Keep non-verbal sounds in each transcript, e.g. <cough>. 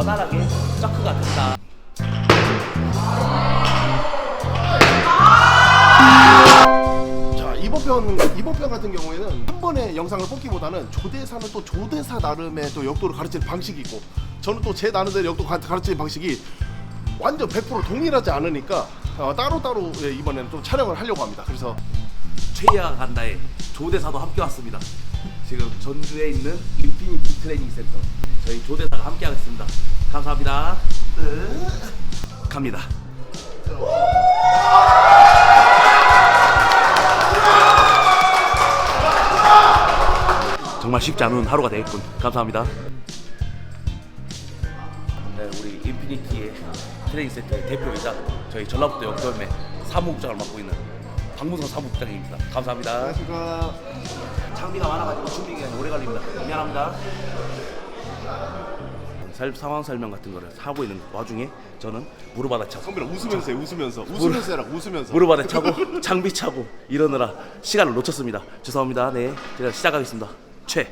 원활하게 서크가 된다. 자 이번 편 같은 경우에는 한 번의 영상을 뽑기보다는 조대사는 또 조대사 나름의 또 역도를 가르치는 방식이 있고 저는 또 제 나름대로 역도 가- 가르치는 방식이 완전 100% 동일하지 않으니까 어, 따로따로 예, 이번에는 좀 촬영을 하려고 합니다. 그래서 최야 간다의 조대사도 함께 왔습니다. 지금 전주에 있는 인피니티 트레이닝 센터 저희 조대사가 함께 하겠습니다. 감사합니다. 갑니다. 정말 쉽지 않은 하루가 되겠군. 감사합니다. 네, 우리 인피니티의 트레이닝 센터의 대표이자 저희 전라북도 역도연맹 사무국장을 맡고 있는 박문성 사무국장입니다. 감사합니다. 안녕하십니까. 장비가 많아가지고 준비 기간이 오래 걸립니다. 미안합니다. 살, 상황 설명 같은 거를 하고 있는 와중에 저는 무릎 아래 차고 선배님 웃으면서 해, 웃으면서 웃으면서 해라 웃으면서 무릎 아래 차고 <laughs> 장비 차고 이러느라 시간을 놓쳤습니다. 죄송합니다. 네, 제가 시작하겠습니다. 최.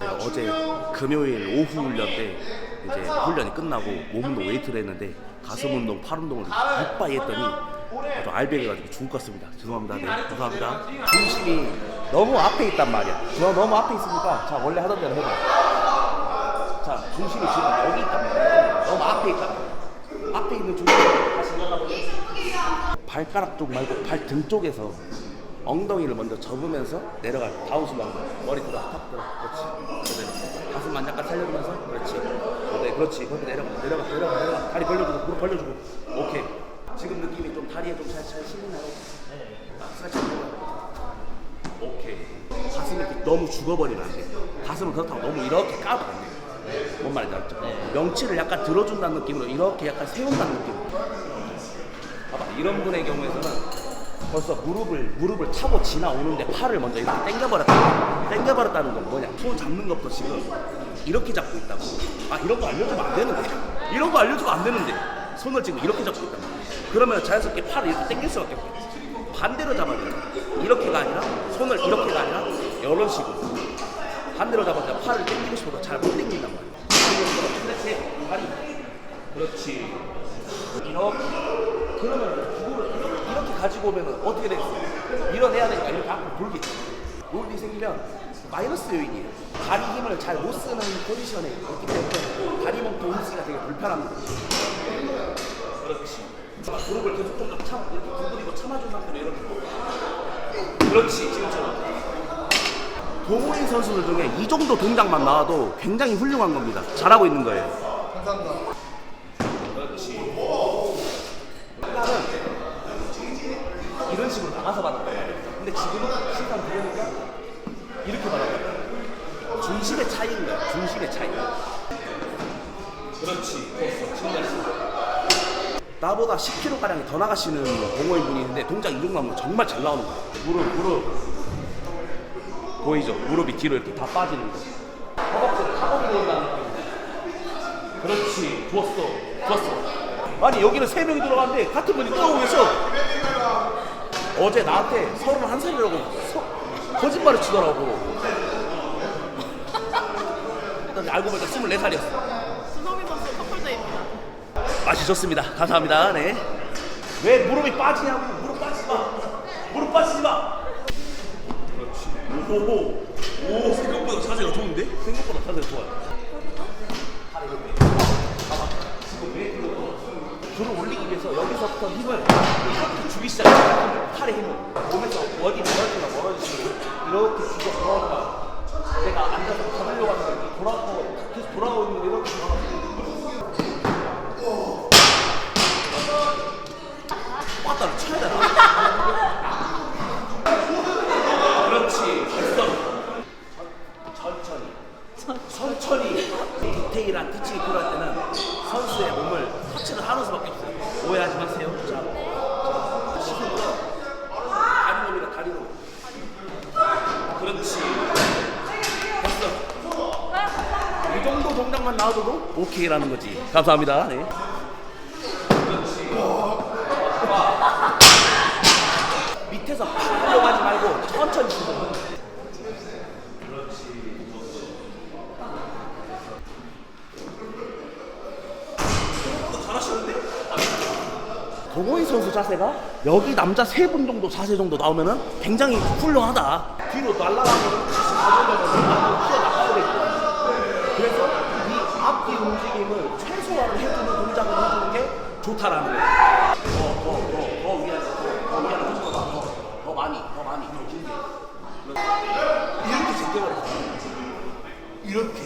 네, 어제 금요일 오후 훈련 때 이제 훈련이 끝나고 몸 운동 웨이트를 했는데 가슴 운동, 팔 운동을 육바이 했더니 아주 알배해가지고 죽을 것 같습니다. 죄송합니다. 네, 감사합니다. 중심이 너무 앞에 있단 말이야. 저 너무 앞에 있으니까 자 원래 하던 대로 해봐. 자 중심이 지금 여기 있단 말이야. 너무 앞에 있단 말이야. 앞에 있는 중심을 다시 일어나보면 발가락 쪽 말고 발 등 쪽에서 엉덩이를 먼저 접으면서 내려가 다운슬라운 머리 들어 탁 들어. 그렇지. 그대로. 가슴만 약간 살려주면서. 그렇지. 네 그렇지. 거기 내려가. 내려가. 내려가. 내려가. 다리 벌려주고 무릎 벌려주고. 오케이. 지금 느낌이 좀 다리에 좀잘잘 실리나요? 네. 스트레치 해봐 오케이. 가슴이 너무 죽어버리면 안 돼 가슴은 그렇다고 너무 이렇게 까도 안 돼 뭔 말인지 알죠? 명치를 약간 들어준다는 느낌으로 이렇게 약간 세운다는 느낌으로 봐봐 이런 분의 경우에서는 벌써 무릎을 무릎을 차고 지나오는데 팔을 먼저 이렇게 당겨버렸다. 당겨버렸다는 건 뭐냐? 손 잡는 것도 지금 이렇게 잡고 있다고. 아 이런 거 알려주면 안 되는데. 이런 거 알려주면 안 되는데. 손을 지금 이렇게 잡고 있다 그러면 자연스럽게 팔을 이렇게 당길 수밖에 없겠지 반대로 잡아야 돼 이렇게가 아니라 손을 이렇게가 아니라 이런 식으로 반대로 잡아야 팔을 당기고 싶어도 잘 못 당긴단 말이야 그렇지 다리 그렇지 이렇게 그러면 그거를 이렇게, 이렇게 가지고 오면 어떻게 되겠어? 밀어내야 되니까 이렇게 앞으로 돌겠지. 롤이 생기면 마이너스 요인이에요. 다리 힘을 잘 못 쓰는 포지션에 있기 때문에 다리 몸통 힘쓰기가 되게 불편합니다. 그렇지. 무릎을 계속 좀더 참, 이렇게 구부리고 참아준 상태로 이렇게. 그렇지, 지금처럼. 동호인 선수들 중에 이 정도 동작만 나와도 굉장히 훌륭한 겁니다. 잘하고 있는 거예요. 그렇지. 옛날은 이런 식으로 나가서 받았단 말이야. 근데 지금은 시간 들으니까 이렇게 받았단 중심의 차이인 거야. 중심의 차이. 그렇지. 됐어. 지금 됐어. 나보다 10kg 가량이 더 나가시는 동호인 분이 있는데 동작 이 정도 하면 정말 잘 나오는 거야. 무릎, 무릎. 보이죠? 무릎이 뒤로 이렇게 다 빠지는 거. 허벅지를 타고 들어온다는 느낌. 그렇지. 좋았어. 좋았어. 아니 여기는 세 명이 들어갔는데 같은 분이 계셔. 어제 나한테 서른 한 살이라고 서- 거짓말을 치더라고. <laughs> 알고 보니까 스물네 살이었어. 수성희 선수 커플데이입니다. 맛이 좋습니다. 감사합니다. 네. 왜 무릎이 빠지냐고? 무릎 빠지지 마. 무릎 빠지지 마. 그렇지. 오, 오, 생각보다 자세가 좋은데? 생각보다 자세가 좋아요. 줄을 올리기 위해서 여기서부터 힘을 이렇게 주기 시작해요. 팔의 힘을. 몸에서 어디 멀어지나 멀어지시고 이렇게 주고 돌아오니까 내가 앉아서 잡으려고 하는데 돌아오고 계속 돌아오고 있는데 이렇게 돌아가고 왔다를 쳐야 되나? 그렇지. 됐어. 천천히. 천천히. 디테일한 티칭이 필요할 때는 선수의 몸을 터치를 하는 수밖에 없어요. 오해하지 마세요. 자, 자, 시선 다리 올리가 다리로. 그렇지. 됐어. 이 정도 동작만 나와도 오케이라는 거지. 감사합니다. 네. 밑에서 팍 하려고 하지 말고 천천히 치고 정호희 선수 자세가 여기 남자 세 분 정도 자세 정도 나오면은 굉장히 훌륭하다. 뒤로 날아가면 다시 가져가면 튀어나가야 되고. 그래서 이 앞뒤 움직임을 최소화를 해주는 동작을 해주는 게 좋다라는 거예요. 더, 위안을, 더, 더 위안을 더, 더, 더 많이, 더 많이, 더 길게. 이렇게 제껴버려. 이렇게.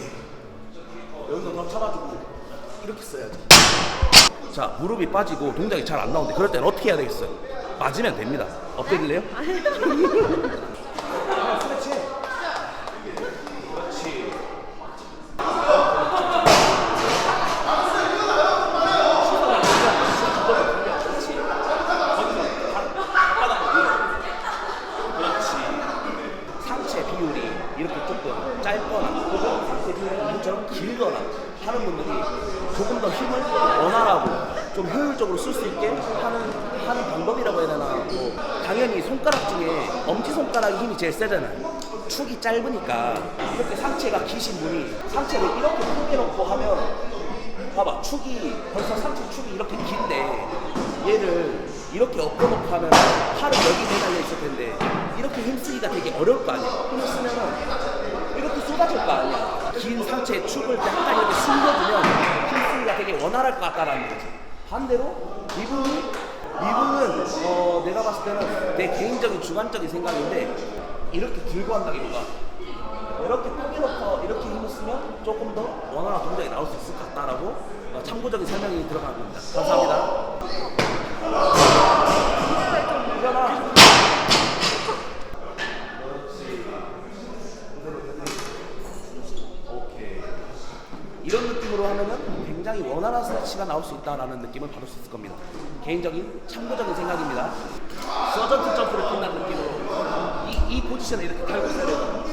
여기서 더 잡아주고 이렇게 써야지. 자 무릎이 빠지고 동작이 잘 안 나오는데 그럴 때는 어떻게 해야 되겠어요? 맞으면 됩니다. 엎드릴래요? 그냥 스트레치. 그렇지. 그렇지. 상체 비율이 이렇게 조금 짧거나 혹은 상체 비율이 이처럼 길거나 하는 분들이 조금 더 힘을 원활하고 좀 효율적으로 쓸 수 있게 하는 하는 방법이라고 해야 되나 뭐 당연히 손가락 중에 엄지 손가락이 제일 세잖아요. 축이 짧으니까 이렇게 상체가 기신 분이 상체를 이렇게 포개놓고 하면 봐봐 축이 벌써 상체 축이 이렇게 긴데 얘를 이렇게 엎어놓고 하면 팔은 여기 매달려 있을 텐데 이렇게 힘쓰기가 되게 어려울 거 아니야. 힘을 쓰면은 이렇게 쏟아질 거 아니야. 긴 상체에 축을 약간 이렇게 숨겨두면 힘쓰기가 되게 원활할 것 같다라는 거지. 반대로 이분이 이분은 어, 내가 봤을 때는 내 개인적인 주관적인 생각인데 이렇게 들고 한다기보다 이렇게 포개놓고 이렇게 힘을 쓰면 조금 더 원활한 동작이 나올 수 있을 것 같다라고 어, 참고적인 설명이 들어갑니다. 감사합니다. 이런 느낌으로 하면은 굉장히 원활한 스트레치가 나올 수 있다라는 느낌을 받을 수 있을 겁니다. 개인적인 참고적인 생각입니다. 서전트 점프를 뛴다는 느낌으로 이, 이 포지션에 이렇게 달고 있어야 돼요.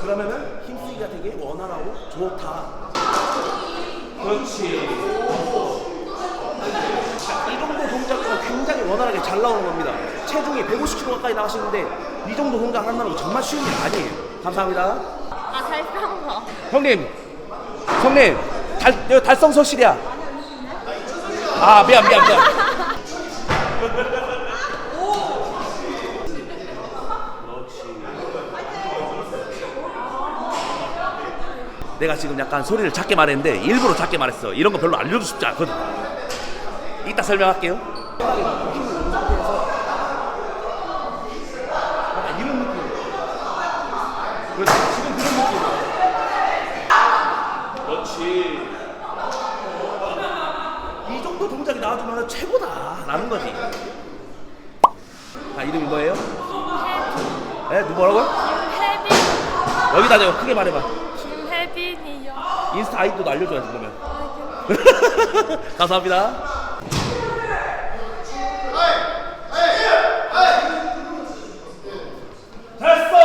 그러면은 힘쓰기가 되게 원활하고 좋다. 그렇지. 자, 이 정도 동작은 굉장히 원활하게 잘 나오는 겁니다. 체중이 150kg 가까이 나가시는데 이 정도 동작 한다는 거 정말 쉬운 일 아니에요. 감사합니다. 아, 잘 싸워. 형님, 형님, 달, 여기 달성 서실이야. 아, 미안, 미안, 미안. 내가 지금 약간 소리를 작게 말했는데 일부러 작게 말했어. 이런 거 별로 알려주고 싶지 않거든. 이따 설명할게요. 약간 이런 느낌. 그렇지. 지금 그런 느낌. 그렇지. 이 정도 동작이 나와주면 최고다. 라는 거지. 아, 이름이 뭐예요? 에, 누 뭐라고요? 여기다 대고 크게 말해봐. 인스타 아이디도 알려줘야지, 그러면. <laughs> 감사합니다. 됐어!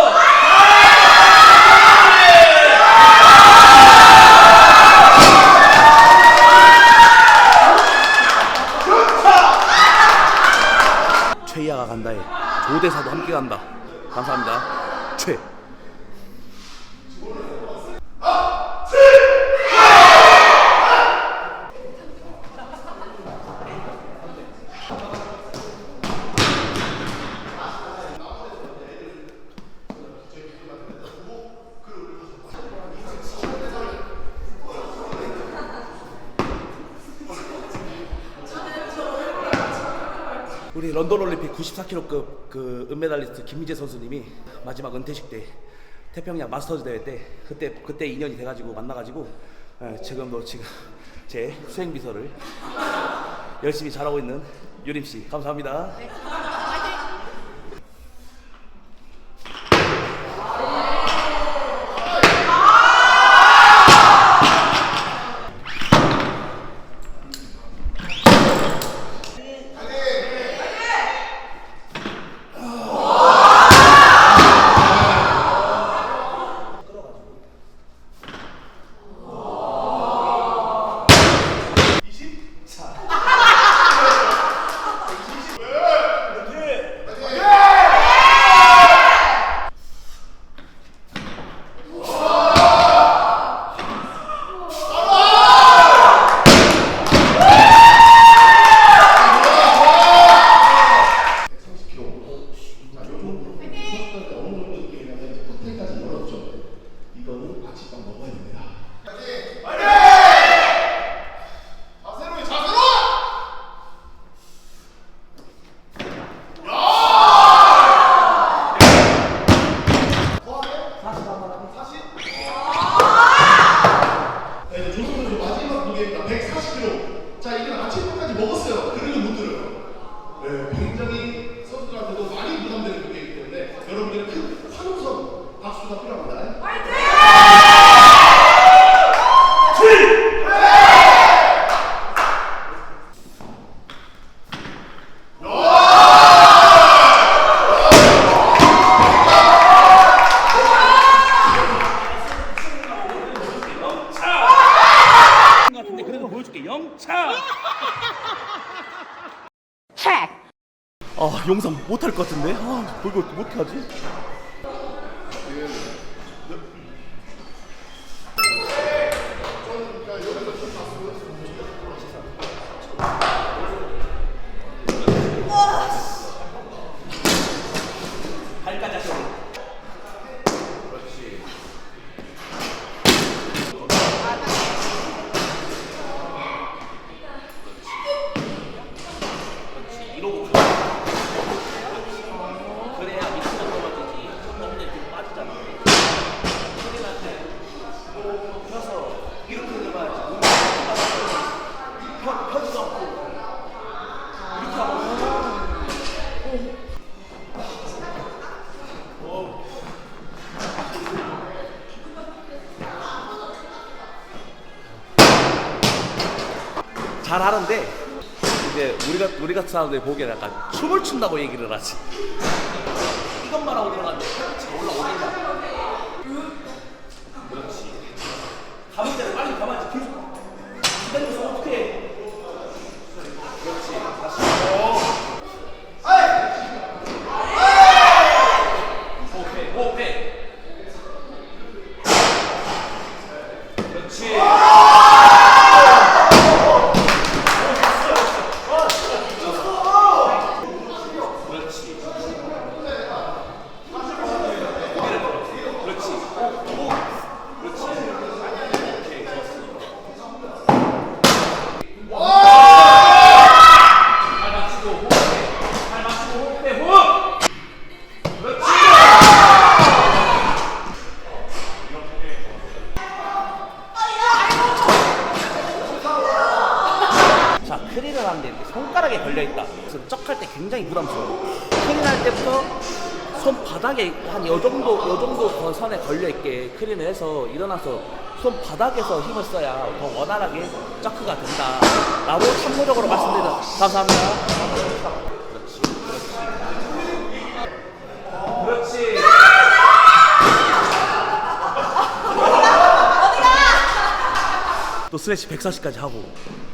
최이아가 간다에 조대사도 함께 간다. 감사합니다. 최. 우리 런던 올림픽 94kg급 그 은메달리스트 김미재 선수님이 마지막 은퇴식 때 태평양 마스터즈 대회 때 그때 그때 인연이 돼가지고 만나가지고 예, 지금도 지금 제 수행 비서를 <laughs> 열심히 잘하고 있는 유림 씨 감사합니다. 아 이거 어떻게 하지? 잘 하는데 이제 우리가 우리 같은 사람들이 보기에는 약간 춤을 춘다고 얘기를 하지. 이것만 하고 들어갔는데 팔꿈치가 올라오니까. 그렇지. 가면 돼 빨리 가만히 계속 기다려서 어떻게 해? 그렇지. 다시. 호흡해, 호흡해. 그렇지. 그렇지. 고개를 들어. 그렇지. 오, 오. 그렇지. 오케이, 좋았어. 발 맞추고 호흡해. 발 맞추고 호흡해. 호흡. 그렇지. 자, 크린을 하는데 이렇게 손가락에 걸려 있다. 그래서 쩍할 때 굉장히 부담스러워. 크린 할 때부터 손 바닥에 한 요 정도, 요 정도 그 선에 걸려 있게 크린을 해서 일어나서 손 바닥에서 힘을 써야 더 원활하게 쩌크가 된다. 라고 참고적으로 말씀드립니다. 감사합니다. 그렇지, 그렇지. 그렇지. 또 스매시 140까지 하고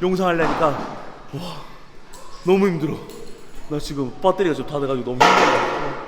영상 하려니까 와 너무 힘들어 나 지금 배터리가 좀다 돼가지고 너무 힘들어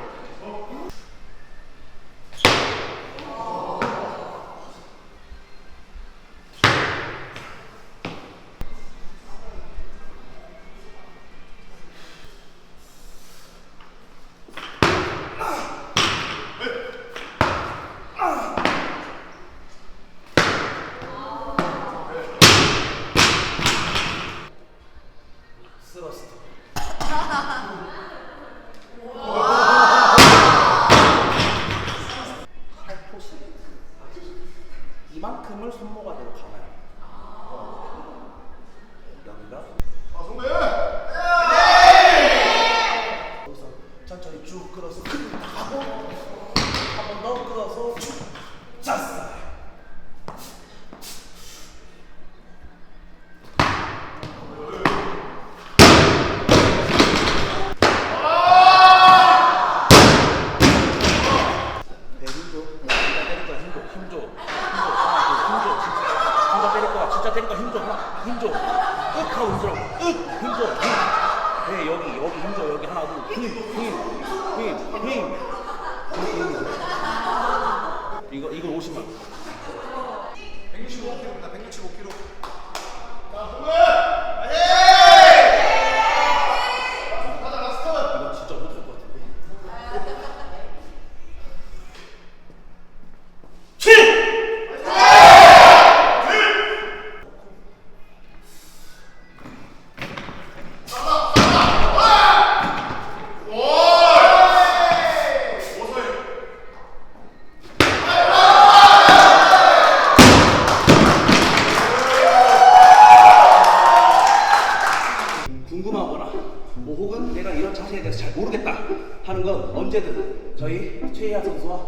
자세에 대해서 잘 모르겠다 하는 건 언제든 저희 최희아 선수와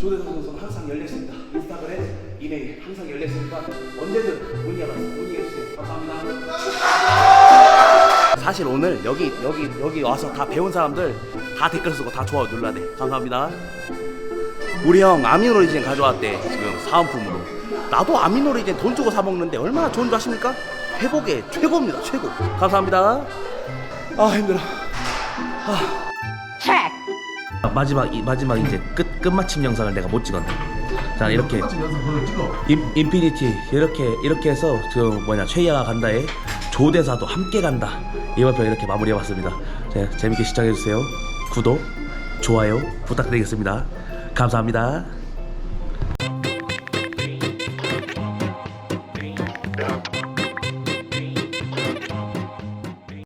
조대성 선수는 항상 열려 있습니다. 인스타그램, 이메일 항상 열려 있으니까 언제든 문의 열어서 문의해 주세요. 감사합니다. 사실 오늘 여기 여기 여기 와서 다 배운 사람들 다 댓글 쓰고 다 좋아요 눌러야 돼. 감사합니다. 우리 형 아미노리젠 가져왔대 지금 사은품으로. 나도 아미노리젠 돈 주고 사 먹는데 얼마나 좋은 줄 아십니까? 회복에 최고입니다 최고. 감사합니다. 아 힘들어. 아, 마지막 이, 마지막 이제 끝 끝마침 영상을 내가 못 찍었네. 자 이렇게 똑같이 연습 그걸 찍어. 인, 인피니티 이렇게 이렇게 해서 지금 뭐냐 최희아가 간다에 조대사도 함께 간다 이번 편 이렇게 마무리해봤습니다. 자, 재밌게 시청해주세요. 구독, 좋아요 부탁드리겠습니다. 감사합니다.